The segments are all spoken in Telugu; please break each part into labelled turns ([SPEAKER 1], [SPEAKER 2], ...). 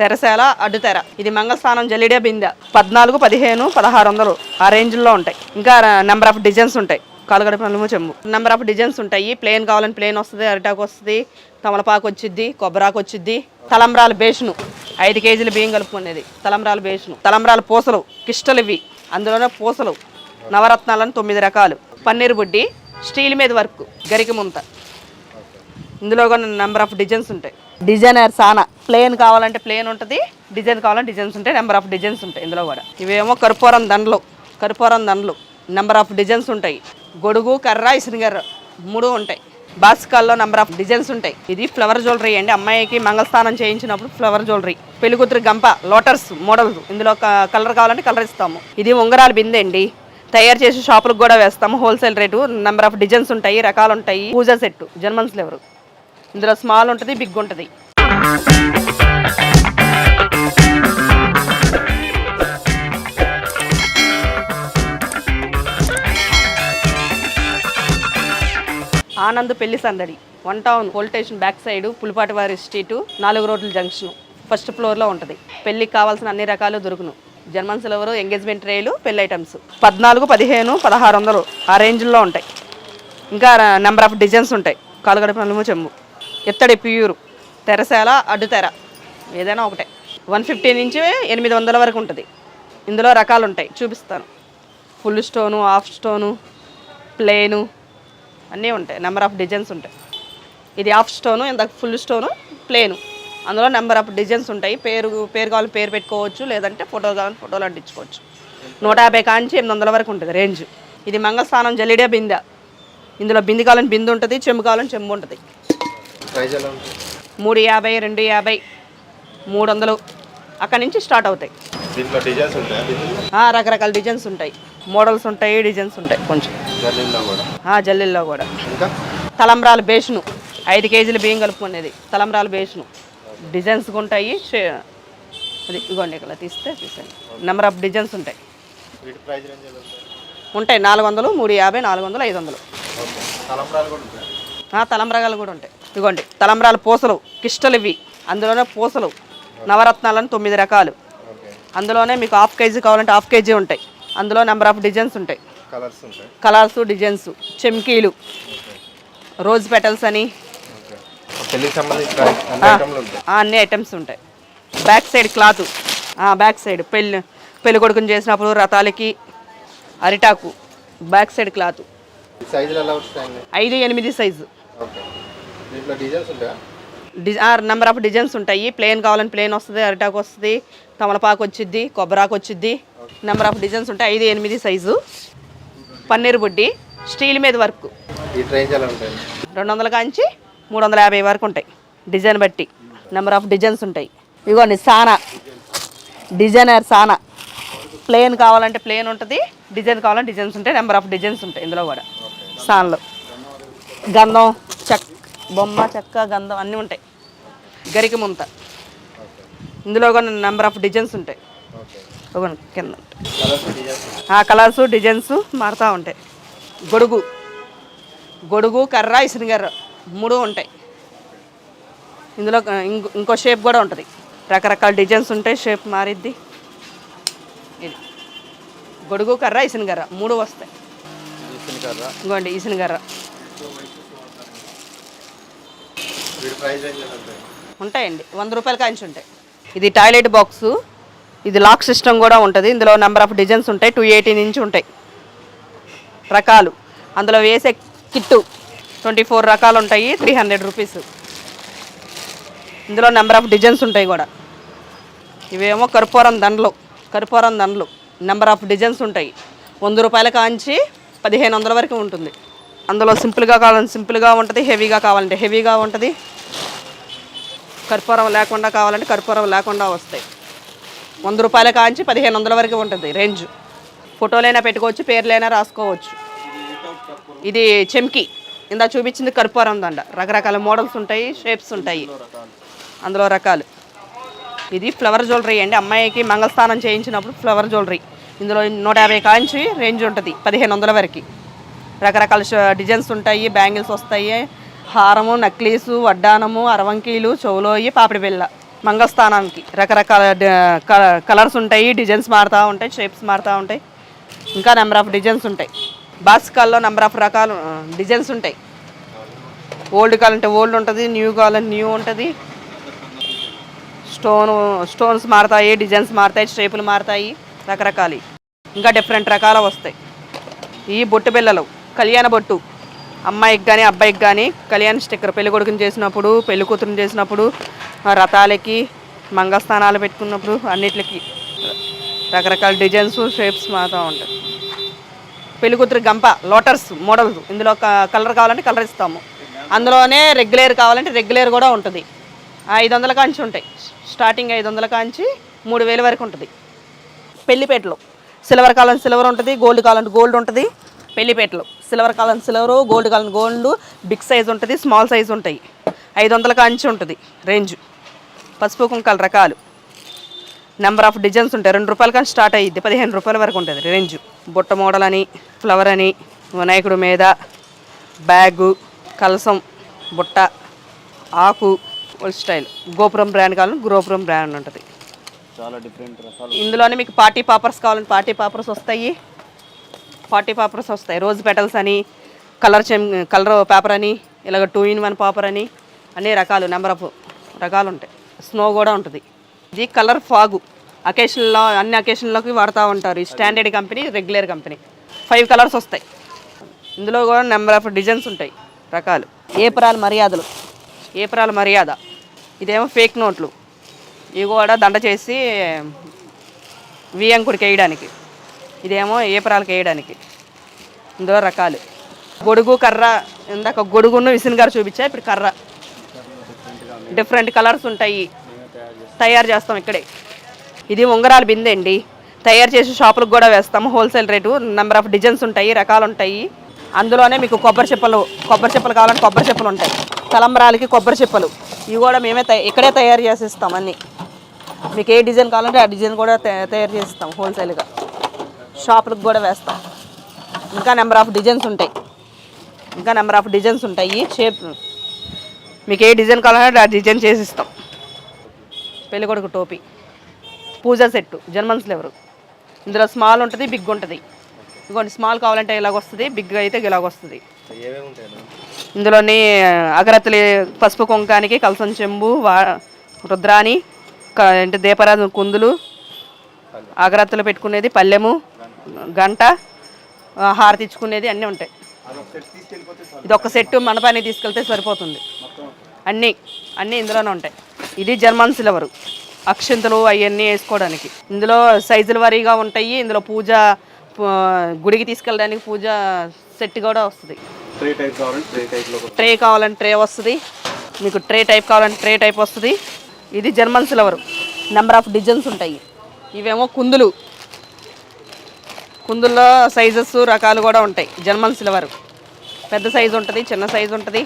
[SPEAKER 1] తెరసేల అడ్డుతెర. ఇది మంగళస్థానం జల్లిడే బిందె. పద్నాలుగు పదిహేను పదహారు వందలు ఆ రేంజ్లో ఉంటాయి. ఇంకా నెంబర్ ఆఫ్ డిజైన్స్ ఉంటాయి. కాలుగడ చెంబు. నెంబర్ ఆఫ్ డిజైన్స్ ఉంటాయి. ప్లేన్ కావాలని ప్లేన్ వస్తుంది అరిటాకు వస్తుంది తమలపాకు వచ్చిద్ది కొబ్బరాకు వచ్చిద్ది తలంబ్రాల బేషును ఐదు కేజీలు బియ్యం కలుపుకునేది తలంబ్రాల బేషును తలంబ్రాల పూసలు కిష్టలు ఇవి. అందులోనే పూసలు నవరత్నాలను తొమ్మిది రకాలు. పన్నీర్ బుడ్డి స్టీల్ మీద వర్క్ గరికి ముంత. ఇందులో కూడా నెంబర్ ఆఫ్ డిజైన్స్ ఉంటాయి. డిజైనర్ సానా. ప్లేన్ కావాలంటే ప్లేన్ ఉంటుంది డిజైన్ కావాలంటే డిజైన్స్ ఉంటాయి నెంబర్ ఆఫ్ డిజైన్స్ ఉంటాయి ఇందులో కూడా. ఇవేమో కర్పూరం దండలు కర్పూరం దండలు నెంబర్ ఆఫ్ డిజైన్స్ ఉంటాయి. గొడుగు కర్ర ఇసునిగర్ర మూడు ఉంటాయి. బాస్కాల్లో నెంబర్ ఆఫ్ డిజైన్స్ ఉంటాయి. ఇది ఫ్లవర్ జ్యువెలరీ అండి. అమ్మాయికి మంగళస్నానం చేయించినప్పుడు ఫ్లవర్ జ్యువెలరీ. పెళ్ళికూతురు గంప లోటర్స్ మోడల్స్ ఇందులో కలర్ కావాలంటే కలర్ ఇస్తాము. ఇది ఉంగరాల బిందె అండి. తయారు చేసి షాపులకు కూడా వేస్తాము. Wholesale rate number of designs ఉంటాయి రకాలు ఉంటాయి. పూజా సెట్ జర్మన్స్ లెవరు ఇందులో స్మాల్ ఉంటుంది బిగ్ ఉంటుంది. ఆనంద్ పెళ్ళి సందడి. One town police station back side పులిపాటివారి street street నాలుగు రోడ్ల జంక్షన్. ఫస్ట్ ఫ్లోర్లో ఉంటుంది. పెళ్ళికి కావాల్సిన అన్ని రకాలు దొరుకును. జర్మన్ సిల్వర్ ఎంగేజ్మెంట్ రేలు పెళ్ళి ఐటమ్స్. పద్నాలుగు పదిహేను పదహారు వందలు ఆ రేంజ్లో ఉంటాయి. ఇంకా నెంబర్ ఆఫ్ డిజైన్స్ ఉంటాయి. కాలుగడ పనులు చెంబు. ఎత్తడి ప్యూరు. తెరసేల అడ్డుతెర ఏదైనా ఒకటే. వన్ ఫిఫ్టీ నుంచి ఎనిమిది వందల వరకు ఉంటుంది. ఇందులో రకాలు ఉంటాయి. చూపిస్తాను. Full stone half stone plain అన్నీ ఉంటాయి. నెంబర్ ఆఫ్ డిజైన్స్ ఉంటాయి. ఇది హాఫ్ స్టోను ఇందాక ఫుల్ స్టోను ప్లేను అందులో నెంబర్ ఆఫ్ డిజైన్స్ ఉంటాయి. పేరు పేరు కావాలి పేరు పెట్టుకోవచ్చు. లేదంటే ఫోటో కావాలి ఫోటోలు అంటించుకోవచ్చు. నూట యాభై కాంచి ఎనిమిది వందల వరకు ఉంటుంది రేంజ్. ఇది మంగళస్థానం జల్లిడే బిందె. ఇందులో బింది కావాలని బిందు ఉంటుంది చెంబు కావాలని చెంబు ఉంటుంది. మూడు యాభై రెండు యాభై మూడు వందలు అక్కడి నుంచి స్టార్ట్ అవుతాయి.
[SPEAKER 2] దీంట్లో డిజైన్స్ ఉంటాయా? దీంట్లో
[SPEAKER 1] ఆ, రకరకాల డిజైన్స్ ఉంటాయి. మోడల్స్ ఉంటాయి డిజైన్స్ ఉంటాయి కొంచెం.
[SPEAKER 2] కూడా?
[SPEAKER 1] జల్లిల్లో కూడా.
[SPEAKER 2] ఇంకా?
[SPEAKER 1] తలంబ్రాల బేషను ఐదు కేజీలు బియ్యం కలుపుకునేది. తలంబ్రాల బేషను డిజైన్స్ ఉంటాయి అది ఇగోండి ఇక్కడ తీస్తే చూసండి నెంబర్ ఆఫ్ డిజైన్స్ ఉంటాయి. ఉంటాయి నాలుగు వందలు మూడు యాభై నాలుగు వందలు ఐదు వందలు.
[SPEAKER 2] తలంబ్రాలు కూడా ఉంటాయి?
[SPEAKER 1] ఇదిగోండి తలంబ్రాల పూసలు కిష్టలు ఇవి. అందులోనే పూసలు నవరత్నాలను తొమ్మిది రకాలు. అందులోనే మీకు హాఫ్ కేజీ కావాలంటే హాఫ్ కేజీ ఉంటాయి. అందులో నెంబర్ ఆఫ్ డిజైన్స్ ఉంటాయి.
[SPEAKER 2] కలర్స్ ఉంటాయి.
[SPEAKER 1] కలర్స్ డిజైన్స్ చెమ్కీలు రోజ్ పెటల్స్ అని.
[SPEAKER 2] అన్ని
[SPEAKER 1] ఐటమ్స్ ఉంటాయి. Back side cloth back side పెళ్ళి పెళ్ళి కొడుకుని చేసినప్పుడు రథాలకి అరిటాకు బ్యాక్ సైడ్ క్లాత్ ఐదు ఎనిమిది సైజు డిజ నెంబర్ ఆఫ్ డిజైన్స్ ఉంటాయి. ప్లేన్ కావాలని ప్లేన్ వస్తుంది అరిటాకు వస్తుంది తమలపాకు వచ్చిద్ది కొబ్బరాకు వచ్చిద్ది. నెంబర్ ఆఫ్ డిజైన్స్ ఉంటాయి. ఐదు ఎనిమిది సైజు పన్నీర్ బుడ్డి స్టీల్ మీద వర్క్. రెండు వందల కాంచి మూడు వందల యాభై వరకు ఉంటాయి. డిజైన్ బట్టి నెంబర్ ఆఫ్ డిజైన్స్ ఉంటాయి. ఇగోండి సానా. డిజైనర్ సానా. ప్లేన్ కావాలంటే ప్లేన్ ఉంటుంది డిజైన్ కావాలంటే డిజైన్స్ ఉంటాయి నెంబర్ ఆఫ్ డిజైన్స్ ఉంటాయి ఇందులో కూడా. సాన్లో. గంధం చెక్ బొమ్మ చెక్క గంధం అన్నీ ఉంటాయి. గరిక ముంత. ఇందులో కూడా నెంబర్ ఆఫ్ డిజైన్స్ ఉంటాయి. కింద ఉంటాయి.
[SPEAKER 2] కలర్స్ డిజైన్స్
[SPEAKER 1] ఆ కలర్స్ డిజైన్స్ మారుతూ ఉంటాయి. గొడుగు. గొడుగు కర్ర ఇసునిగర్ర మూడు ఉంటాయి. ఇందులో ఇంకో షేప్ కూడా ఉంటుంది. రకరకాల డిజైన్స్ ఉంటాయి షేప్ మారిద్ది. ఇది. గొడుగు కర్ర ఇసునిగర్ర మూడు వస్తాయి. ఇంకోండి ఇసునిగర్ర
[SPEAKER 2] వీటి ప్రైజ్ రేంజ్ ఎలా ఉంటాయి
[SPEAKER 1] ఉంటాయండి వంద రూపాయల కాంచి ఉంటాయి. ఇది టాయిలెట్ బాక్సు ఇది లాక్ సిస్టమ్ కూడా ఉంటుంది. ఇందులో నెంబర్ ఆఫ్ డిజైన్స్ ఉంటాయి టూ ఎయిటీ నుంచి ఉంటాయి. రకాలు. అందులో వేసే కిట్టు ట్వంటీ ఫోర్ రకాలు ఉంటాయి త్రీ హండ్రెడ్ రూపీస్ ఇందులో నెంబర్ ఆఫ్ డిజైన్స్ ఉంటాయి కూడా. ఇవేమో కర్పూరం దండలు కర్పూరం దండలు. నెంబర్ ఆఫ్ డిజైన్స్ ఉంటాయి. వంద రూపాయల కాంచి పదిహేను వందల వరకు ఉంటుంది. అందులో సింపుల్గా కావాలంటే సింపుల్గా ఉంటుంది హెవీగా కావాలంటే హెవీగా ఉంటుంది. కర్పూరం లేకుండా కావాలంటే కర్పూరం లేకుండా వస్తాయి. వంద రూపాయల కాంచి పదిహేను వందల వరకు ఉంటుంది రేంజ్. ఫోటోలైనా పెట్టుకోవచ్చు పేర్లైనా రాసుకోవచ్చు. ఇది చెమ్కి. ఇందా చూపించింది కర్పూరం దండ. రకరకాల మోడల్స్ ఉంటాయి షేప్స్ ఉంటాయి. అందులో రకాలు. ఇది ఫ్లవర్ జ్యువెలరీ అండి. అమ్మాయికి మంగళస్నానం చేయించినప్పుడు ఫ్లవర్ జ్యువెలరీ. ఇందులో నూట యాభై కాంచి రేంజ్ ఉంటుంది పదిహేను వందల వరకు. రకరకాల డిజైన్స్ ఉంటాయి బ్యాంగిల్స్ వస్తాయి హారము నక్లీసు వడ్డానము అరవంకీలు చెవులోయి పాపిడి బిళ్ళ మంగళస్థానానికి రకరకాల కలర్స్ ఉంటాయి డిజైన్స్ మారుతూ ఉంటాయి షేప్స్ మారుతూ ఉంటాయి ఇంకా నెంబర్ ఆఫ్ డిజైన్స్ ఉంటాయి. బాసికాల్లో నెంబర్ ఆఫ్ రకాలు డిజైన్స్ ఉంటాయి. ఓల్డ్ కావాలంటే ఓల్డ్ ఉంటుంది న్యూ కావాలంటే న్యూ ఉంటుంది. స్టోన్ స్టోన్స్ మారుతాయి డిజైన్స్ మారుతాయి షేపులు మారుతాయి రకరకాలు. ఇంకా డిఫరెంట్ రకాలు వస్తాయి. ఈ బొట్టు బిళ్ళలు. కళ్యాణ బొట్టు. అమ్మాయికి కానీ అబ్బాయికి కానీ కళ్యాణ స్టిక్కర్. పెళ్ళి కొడుకుని చేసినప్పుడు పెళ్ళి కూతురుని చేసినప్పుడు రథాలకి మంగళస్థానాలు పెట్టుకున్నప్పుడు అన్నిటికి రకరకాల డిజైన్స్ షేప్స్ మాత్రం ఉంటాయి. పెళ్ళి కూతురు గంప లోటర్స్ మోడల్స్ ఇందులో కలర్ కావాలంటే కలర్ ఇస్తాము. అందులోనే రెగ్యులర్ కావాలంటే రెగ్యులర్ కూడా ఉంటుంది. ఐదు వందల కాంచి ఉంటాయి. స్టార్టింగ్ ఐదు వందల కాంచి మూడు వేల వరకు ఉంటుంది. పెళ్ళిపేటలో సిల్వర్ కావాలంటే సిల్వర్ ఉంటుంది గోల్డ్ కావాలంటే గోల్డ్ ఉంటుంది. పెళ్ళిపేటలో. సిల్వర్ కావాలంటే సిల్వర్ గోల్డ్ కావాలంటే గోల్డ్ బిగ్ సైజ్ ఉంటుంది స్మాల్ సైజ్ ఉంటాయి. ఐదు వందల కాంచి ఉంటుంది రేంజ్. పసుపు కుంకాల రకాలు. నెంబర్ ఆఫ్ డిజైన్స్ ఉంటాయి. రెండు రూపాయల కానీ స్టార్ట్ అయ్యిద్ది పదిహేను రూపాయల వరకు ఉంటుంది రేంజ్. బుట్ట మోడల్ అని ఫ్లవర్ అని వినాయకుడు మీద బ్యాగు కలసం బుట్ట ఆకు ఓల్డ్ స్టైల్ గోపురం బ్రాండ్ కావాలంటే గోపురం బ్రాండ్ ఉంటుంది.
[SPEAKER 3] చాలా డిఫరెంట్
[SPEAKER 1] ఇందులోనే మీకు పార్టీ పాపర్స్ కావాలంటే పార్టీ పాపర్స్ వస్తాయి. ఫార్టీ పాపర్స్ వస్తాయి. రోజ్ పెటల్స్ అని కలర్ చెమ్ కలర్ పేపర్ అని ఇలాగ టూ ఇన్ వన్ పేపర్ అని అన్ని రకాలు నెంబర్ ఆఫ్ రకాలు ఉంటాయి స్నో కూడా ఉంటుంది. ఇది కలర్ ఫాగు. అకేషన్లో అన్ని అకేషన్లోకి వాడుతూ ఉంటారు. ఈ standard company regular company. Five colours వస్తాయి. ఇందులో కూడా నెంబర్ ఆఫ్ డిజైన్స్ ఉంటాయి రకాలు. ఏప్రాల మర్యాదలు. ఏప్రాల మర్యాద. ఇదేమో ఫేక్ నోట్లు. ఇవి కూడా దండ చేసి వియంకుడికి వేయడానికి. ఇదేమో ఏపరాలకు వేయడానికి ఇందులో రకాలు. గొడుగు కర్ర ఇందాక గొడుగును విసిన్ గారు చూపించా ఇప్పుడు కర్ర. డిఫరెంట్ కలర్స్ ఉంటాయి. తయారు చేస్తాం ఇక్కడే. ఇది ఉంగరాల బిందె అండి తయారు చేసి షాపులకు కూడా వేస్తాము. Wholesale rate number of designs ఉంటాయి రకాలు ఉంటాయి. అందులోనే మీకు కొబ్బరి చెప్పలు కొబ్బరి చెప్పలు కావాలంటే కొబ్బరి చెప్పలు ఉంటాయి. తలంబరాలకి కొబ్బరి చెప్పలు. ఇవి కూడా మేమే తయ- ఇక్కడే తయారు చేసి ఇస్తాం అన్నీ. మీకు ఏ డిజైన్ కావాలంటే ఆ డిజైన్ కూడా తయారు చేసి ఇస్తాం హోల్సేల్గా. షాపులకు కూడా వేస్తాం. ఇంకా నెంబర్ ఆఫ్ డిజైన్స్ ఉంటాయి. ఇంకా నెంబర్ ఆఫ్ డిజైన్స్ ఉంటాయి. షేప్ మీకు ఏ డిజైన్ కావాలంటే ఆ డిజైన్ చేసి ఇస్తాం. పెళ్ళికొడుకు టోపీ. పూజా సెట్టు. జర్మన్స్ లెవరు ఇందులో స్మాల్ ఉంటుంది బిగ్ ఉంటుంది. ఇంకోటి స్మాల్ కావాలంటే ఇలాగ వస్తుంది బిగ్ అయితే ఇలాగ వస్తుంది.
[SPEAKER 2] ఏమేమి ఉంటాయి
[SPEAKER 1] ఇందులోని అగరత్తులు పసుపు కుంకానికి కలసం చెంబు వా రుద్రాని ఏంటి దీపరాజు కుందులు అగరత్తులు పెట్టుకునేది పల్లెము గంట హారతి ఇచ్చుకునేది అన్నీ ఉంటాయి. ఇది ఒక సెట్ మండపానికి తీసుకెళ్తే సరిపోతుంది. అన్నీ అన్నీ ఇందులోనే ఉంటాయి. ఇది జర్మన్ సిల్వరు అక్షింతలు అవన్నీ వేసుకోవడానికి. ఇందులో సైజుల వారీగా ఉంటాయి. ఇందులో పూజ గుడికి తీసుకెళ్ళడానికి పూజ సెట్ కూడా వస్తుంది. ట్రే కావాలంటే ట్రే వస్తుంది. మీకు ట్రే టైప్ కావాలంటే ట్రే టైప్ వస్తుంది. ఇది German silver. Number of designs ఉంటాయి. ఇవేమో కుందులు. కుందుల్లో సైజెస్ రకాలు కూడా ఉంటాయి. German silver. పెద్ద సైజు ఉంటుంది చిన్న సైజు ఉంటుంది.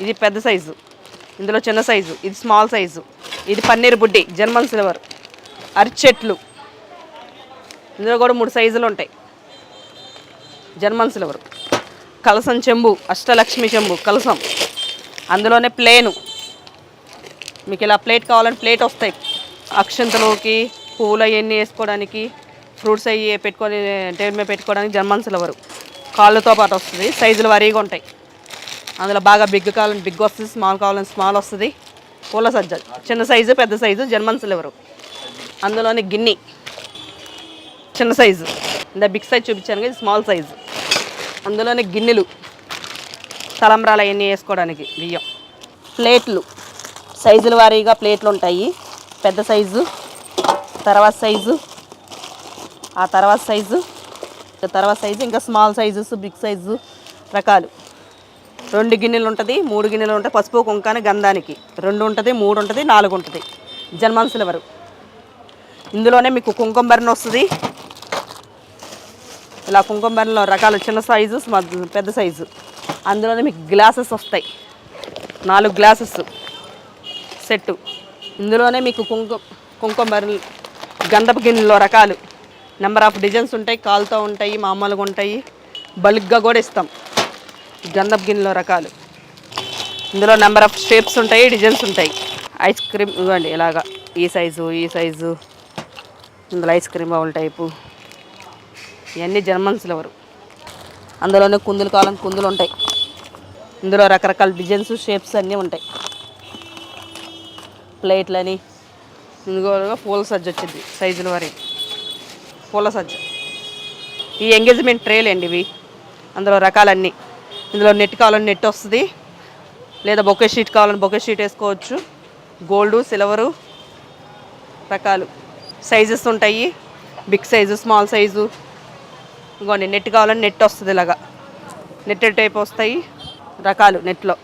[SPEAKER 1] ఇది పెద్ద సైజు. ఇందులో చిన్న సైజు ఇది స్మాల్ సైజు. ఇది పన్నీర్ బుడ్డి జర్మన్ సిల్వర్. అరిచెట్లు. ఇందులో కూడా మూడు సైజులు ఉంటాయి. German silver. కలసం చెంబు అష్టలక్ష్మి చెంబు కలసం. అందులోనే ప్లేను. మీకు ఇలా ప్లేట్ కావాలంటే ప్లేట్ వస్తాయి. అక్షంతలోకి పువ్వులు అవన్నీ వేసుకోవడానికి. ఫ్రూట్స్ అవి పెట్టుకొని టేబుల్ మీద పెట్టుకోవడానికి జర్మన్ సిల్వర్. కాళ్ళతో పాటు వస్తుంది. సైజులు వారీగా ఉంటాయి. అందులో బాగా బిగ్ కావాలని బిగ్ వస్తుంది స్మాల్ కావాలని స్మాల్ వస్తుంది. పూల సజ్జ. చిన్న సైజు పెద్ద సైజు జర్మన్ సిల్వర్. అందులోని గిన్నె. చిన్న సైజు. ఇంత బిగ్ సైజ్ చూపించాను ఇది స్మాల్ సైజు. అందులోని గిన్నెలు. తలంబ్రాలు అవన్నీ వేసుకోవడానికి బియ్యం. ప్లేట్లు. సైజుల వారీగా ప్లేట్లు ఉంటాయి. పెద్ద సైజు తర్వాత సైజు ఆ తర్వాత సైజు తర్వాత సైజు ఇంకా స్మాల్ సైజెస్ బిగ్ సైజు రకాలు. రెండు గిన్నెలు ఉంటుంది మూడు గిన్నెలు ఉంటాయి పసుపు కుంకాని గంధానికి. రెండు ఉంటుంది మూడు ఉంటుంది నాలుగు ఉంటుంది. German silver. ఇందులోనే మీకు కుంకుమ బరిన వస్తుంది. ఇలా కుంకుమ బరిలో రకాలు చిన్న సైజు పెద్ద సైజు. అందులోనే మీకు గ్లాసెస్ వస్తాయి. నాలుగు గ్లాసెస్ సెట్టు. ఇందులోనే మీకు కుంకుమ కుంకుమ బరి గంధపు గిన్నెలో రకాలు. నెంబర్ ఆఫ్ డిజైన్స్ ఉంటాయి కాలుతో ఉంటాయి మామూలుగా ఉంటాయి. బల్క్గా కూడా ఇస్తాం. గంధప్ గిన్నెలో రకాలు. ఇందులో నెంబర్ ఆఫ్ షేప్స్ ఉంటాయి డిజైన్స్ ఉంటాయి. ఐస్ క్రీమ్ ఇవ్వండి ఇలాగా. ఈ సైజు ఈ సైజు ఇందులో ఐస్ క్రీమ్ బౌల్ టైపు ఇవన్నీ జర్మన్ సిల్వర్ అందులోనే కుందులు కావాలని కుందులు ఉంటాయి. ఇందులో రకరకాల డిజైన్స్ షేప్స్ అన్నీ ఉంటాయి. ప్లేట్లని ఇందులో పూల సజ్జ వచ్చింది సైజుల వరకు. పూల సజ్జ. ఈ ఎంగేజ్మెంట్ ట్రేలు అండి ఇవి. అందులో రకాలన్నీ. ఇందులో నెట్ కావాలని నెట్ వస్తుంది. లేదా బొకే షీట్ కావాలని బొకే షీట్ వేసుకోవచ్చు. గోల్డు సిల్వరు రకాలు. సైజెస్ ఉంటాయి. Big size small size. ఇంకోండి నెట్ కావాలని నెట్ వస్తుంది ఇలాగా. నెట్ టైప్ వస్తాయి. రకాలు నెట్లో.